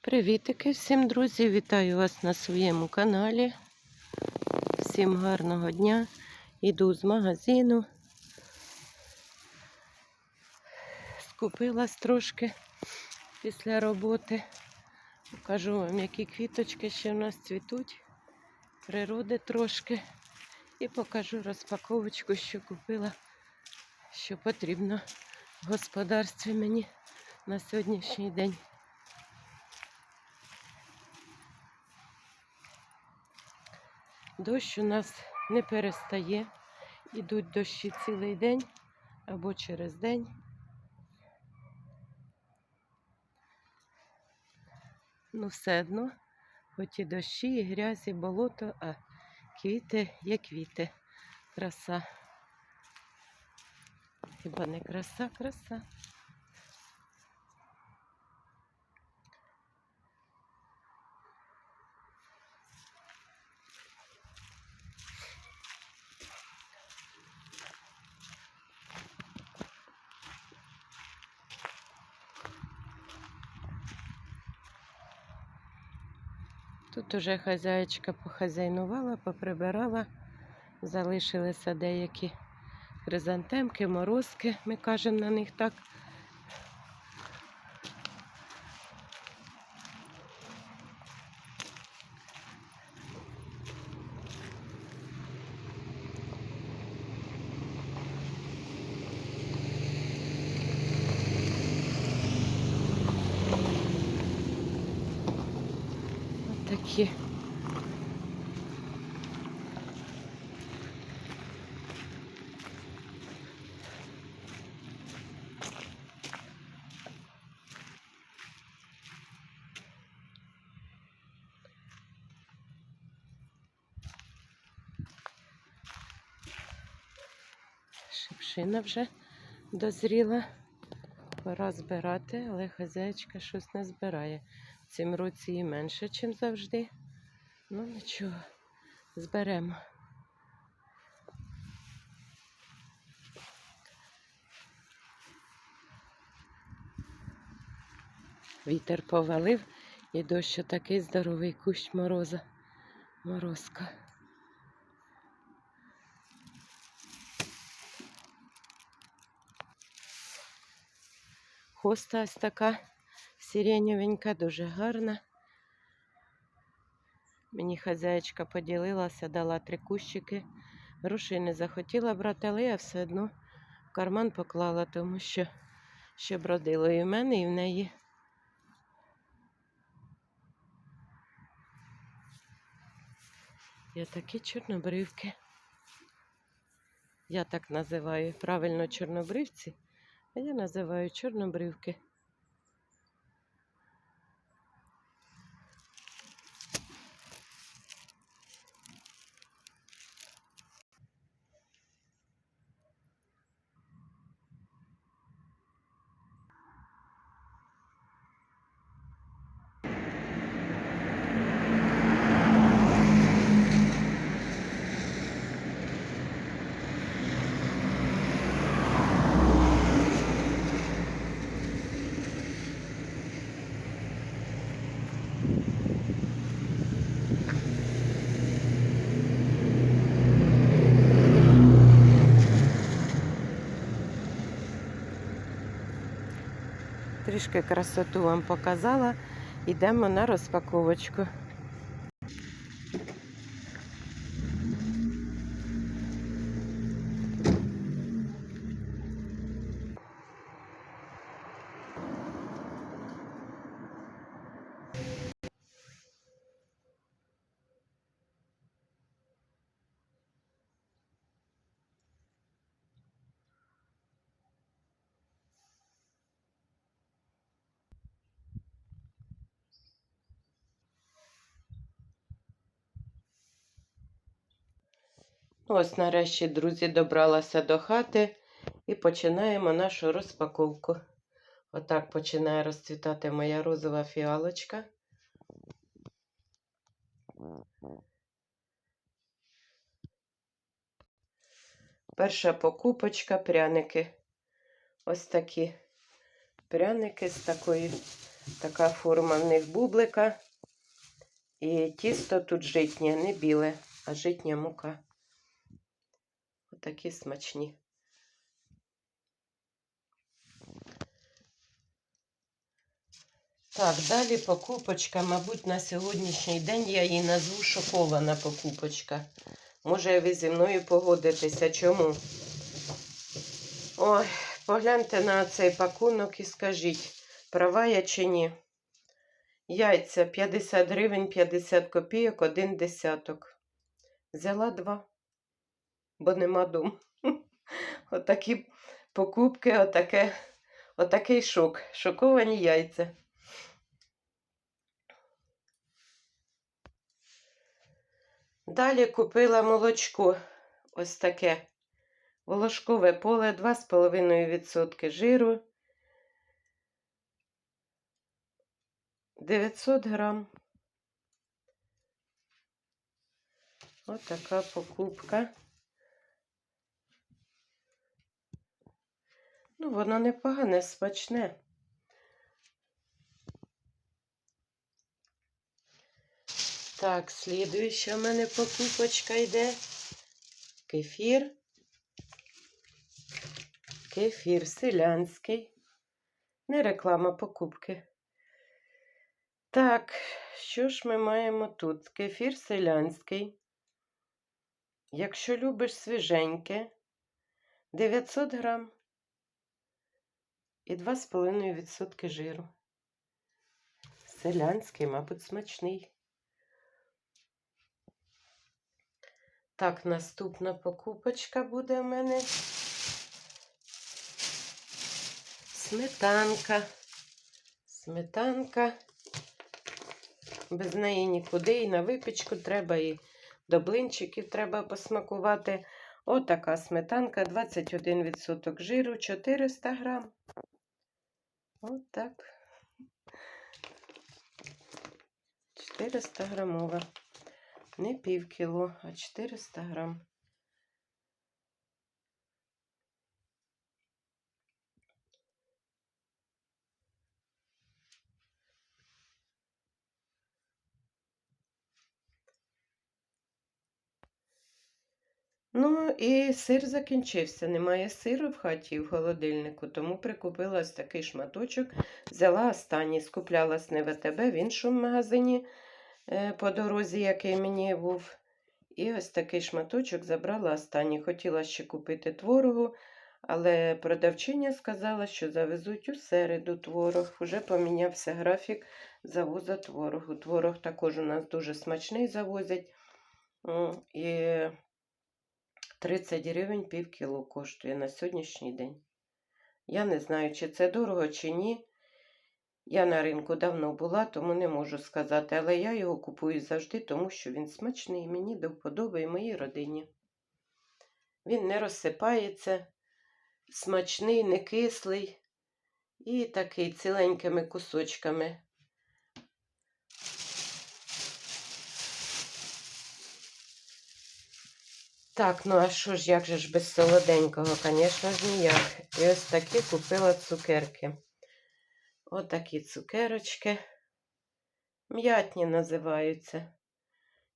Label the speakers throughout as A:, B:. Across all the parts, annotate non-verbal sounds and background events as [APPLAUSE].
A: Привітики всім, друзі! Вітаю вас на своєму каналі. Всім гарного дня. Іду з магазину. Скупилась трошки після роботи. Покажу вам, які квіточки ще в нас цвітуть. Природи трошки. І покажу розпаковочку, що купила, що потрібно в господарстві мені на сьогоднішній день. Дощ у нас не перестає. Ідуть дощі цілий день або через день. Ну, все одно, хоч і дощі, і грязь, і болото, а квіти є квіти. Краса. Хіба не краса, краса. Тут уже хазяєчка похазяйнувала, поприбирала, залишилися деякі хризантемки, морозки, ми кажемо на них так. Ось такі. Шипшина вже дозріла. Пора збирати, але хазяєчка щось не збирає. Цім році і менше, ніж завжди. Ну нічого, зберемо. Вітер повалив і дощ такий здоровий кущ мороза. Морозка. Хоста ось така сиренєвенька, дуже гарна. Мені хазяєчка поділилася, дала три кущики. Грошей не захотіла брати, але я все одно в карман поклала, тому що щоб родило і в мене, і в неї. Є такі чорнобривки. Я так називаю правильно чорнобривці, а я називаю чорнобривки. Трішки красоту вам показала. Йдемо на розпаковочку. Ось нарешті, друзі, добралася до хати і починаємо нашу розпаковку. Отак починає розцвітати моя розова фіалочка. Перша покупочка пряники. Ось такі пряники з такої Така форма в них бублика. І тісто тут житнє, не біле, а житня мука. Отакі смачні. Так, далі покупочка, мабуть, на сьогоднішній день я її назву шокована покупочка. Може, ви зі мною погодитеся. Чому? Ой, погляньте на цей пакунок і скажіть, права я чи ні? Яйця 50 гривень, 50 копійок, один десяток. Взяла два, бо нема дому. [LAUGHS] Отакі покупки, отаке, отакий шок. Шоковані яйця. Далі купила молочко. Ось таке. Волошкове поле 2,5% жиру. 900 грам. Ось така покупка. Ну, воно непогане, смачне. Так, слідуюча в мене покупочка йде. Кефір. Кефір селянський. Не реклама покупки. Так, що ж ми маємо тут? Кефір селянський. Якщо любиш свіженьке, 900 грам і 2,5% жиру. Селянський, мабуть, смачний. Так, наступна покупочка буде в мене. Сметанка. Сметанка. Без неї нікуди. І на випічку треба, і до блинчиків треба посмакувати. Отака сметанка, 21% жиру, 400 грам. Отак. 400 грамова. Не пів кіло, а 400 грам. Ну, і сир закінчився. Немає сиру в хаті в холодильнику, тому прикупила ось такий шматочок. Взяла останній, скуплялась не в АТБ, в іншому магазині е, по дорозі, який мені був. І ось такий шматочок забрала останній. Хотіла ще купити творогу, але продавчиня сказала, що завезуть у середу творог. Уже помінявся графік завоза творогу. Творог також у нас дуже смачний завозять. І 30 гривень пів кіло коштує на сьогоднішній день. Я не знаю, чи це дорого, чи ні. Я на ринку давно була, тому не можу сказати, але я його купую завжди, тому що він смачний, мені до вподоби і моїй родині. Він не розсипається, смачний, не кислий і такий ціленькими кусочками. Так, ну а що ж, як же ж без солоденького? Звісно ж ніяк. І ось такі купила цукерки. Отакі цукерочки. М'ятні називаються.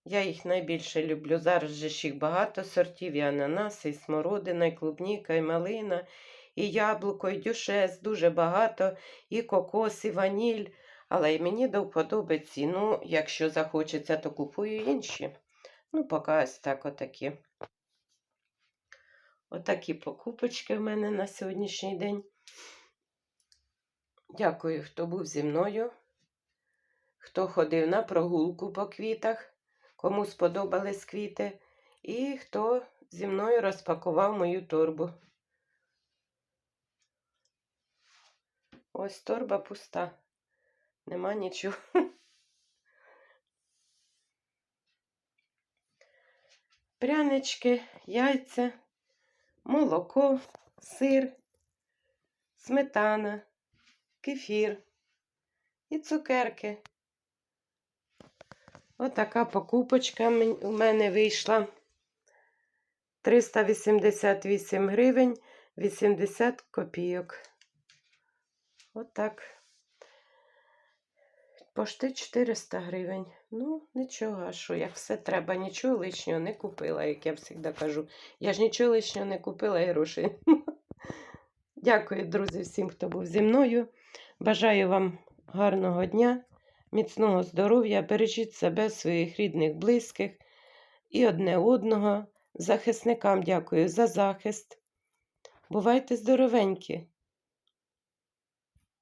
A: Я їх найбільше люблю. Зараз же ж їх багато сортів. І ананас, і смородина, і клубніка, і малина, і яблуко, і дюшес, дуже багато, і кокос, і ваніль. Але й мені до вподоби ціну, якщо захочеться, то купую інші. Ну, поки ось так отакі. Отакі покупочки в мене на сьогоднішній день. Дякую, хто був зі мною, хто ходив на прогулку по квітах, кому сподобались квіти, і хто зі мною розпакував мою торбу. Ось торба пуста. Нема нічого. Прянички, яйця, молоко, сир, сметана, кефір і цукерки. Отака покупочка у мене вийшла 388 гривень 80 копійок. Отак. Пошти 400 гривень. Ну, нічого, а що, як все треба, нічого лишнього не купила, як я завжди кажу. Я ж нічого лишнього не купила і грошей. [LAUGHS] Дякую, друзі, всім, хто був зі мною. Бажаю вам гарного дня, міцного здоров'я, бережіть себе, своїх рідних, близьких і одне одного. Захисникам дякую за захист. Бувайте здоровенькі!